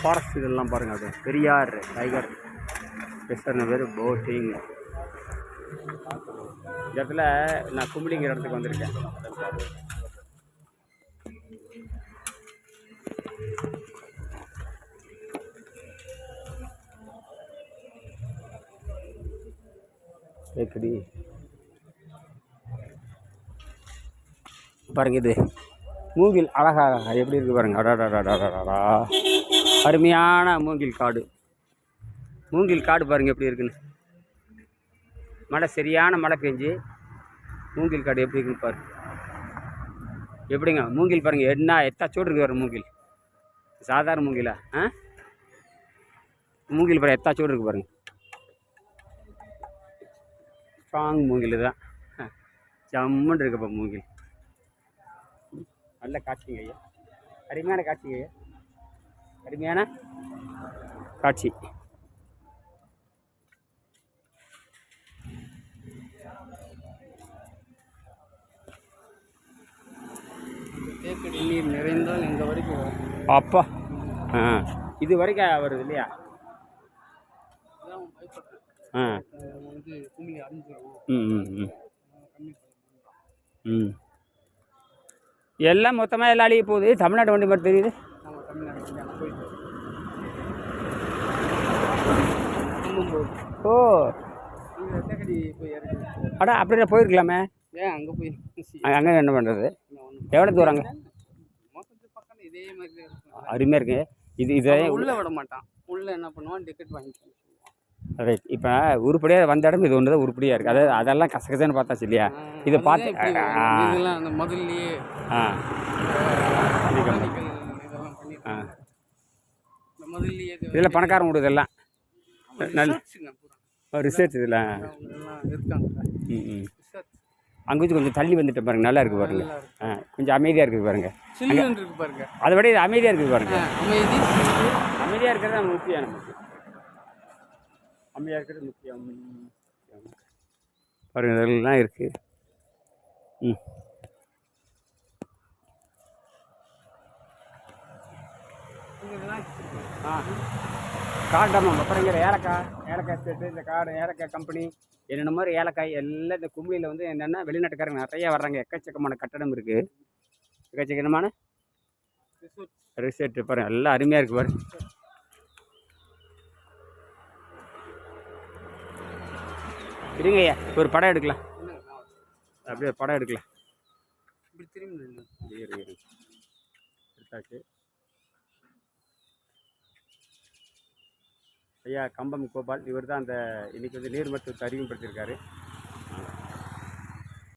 Forest இதெல்லாம் பாருங்கள் அது பெரியார் டைகர் பேசுகிற பேர் போட்டிங் இந்த இடத்துல நான் கும்பிடிங்கிற இடத்துக்கு வந்திருக்கேன். எப்படி? பாருங்க இது. மூங்கில் அழகாக எப்படி இருக்கு பாருங்க. அடாடாடாடாடா அருமையான மூங்கில் காடு. மூங்கில் காடு பாருங்க எப்படி இருக்குன்னு. மழை சரியான மழை பெஞ்சு மூங்கில் காடு எப்படி இருக்குன்னு பாருங்க எப்படிங்க? மூங்கில் பாருங்க என்ன எத்தாச்சோடு இருக்கு பாருங்க மூங்கில். சாதாரண மூங்கிலா? ஆ? மூங்கில் பாருங்க சோடு இருக்கு பாருங்க. ஸ்ட்ராங் மூங்கில் தான். ஜம்முன்னு இருக்குப்பா மூங்கில். நல்ல காட்சிங்க ஐயா. அருமையான காட்சிங்க ஐயா. அருமையான காட்சி. தேக்கடி நீர் நிறைந்தால் இங்கே வரைக்கும் அப்பா. ஆ. இது வரைக்கும் வருது இல்லையா? ஆ. வந்து குமிழி அழிஞ்சிரும் ம் ம் ம். ம். எல்லாம் மொத்தமாக எல்லாம் அழிய போகுது. தமிழ்நாடு வண்டி மட்டும் தெரியுது. ஓ. அங்கே அடா அப்படியே போயிருக்கலாமே. ஏன் அங்கே போய் அங்கே என்ன பண்ணுறது எவ்வளோ மாதிரி தான் இருக்கும் அருமையாக இருக்கு. இது இது உள்ள விட மாட்டான். உள்ள என்ன பண்ணுவான்? டிக்கெட் வாங்கிக்கலாம் ரைட் இப்போ உருப்படியாக வந்த இடம் இது ஒன்று தான் உருப்படியாக இருக்குது அதாவது அதெல்லாம் கசகசன்னு பார்த்தாச்சு இல்லையா? இதை பார்த்து முதல்லயே. ஆ. மெக்கானிக்கல் இதெல்லாம் பண்ணிருக்காங்க ஆ. இந்த முதல்லயே இது இதெல்லாம் பணக்காரன் வீடு இதெல்லாம். நல்ல. ரிசர்ச் இதில். ம் ம். அங்கே வச்சு கொஞ்சம் தள்ளி வந்துட்டு பாருங்க. நல்லா இருக்குது பாருங்க. ஆ கொஞ்சம் அமைதியாக இருக்குது பாருங்க. அதை விட இது அமைதியாக இருக்குது பாருங்க. அமைதியாக இருக்கிறது தான் முக்கியம் நமக்கு. அமைதியாக இருக்கிறது முக்கியம் பாருங்க இதெல்லாம் இருக்குது ம். ஆ. காண்டாமம் அப்புறங்கிற ஏலக்காய் ஏலக்காய் ஸ்டேட்டு இந்த காடு ஏலக்காய் கம்பெனி என்னென்ன மாதிரி ஏலக்காய் எல்லாம் இந்த கும்பிலியில் வந்து என்னென்னா வெளிநாட்டுக்காரங்க நிறைய வர்றாங்க எக்கச்சக்கமான கட்டடம் இருக்குது எக்கச்சக்கமான. ரிசர்ட் பாருங்க எல்லாம் அருமையாக இருக்குது பாரு இருங்க ஐயா ஒரு படம் எடுக்கலாம். அப்படியே ஒரு படம் எடுக்கலாம் இப்படி திரும்பி. எடுத்தாச்சு ஐயா கம்பம் கோபால் இவர் தான் அந்த இன்னைக்கு வந்து நீர்மருத்துவத்தை அறிமுகப்படுத்தியிருக்காரு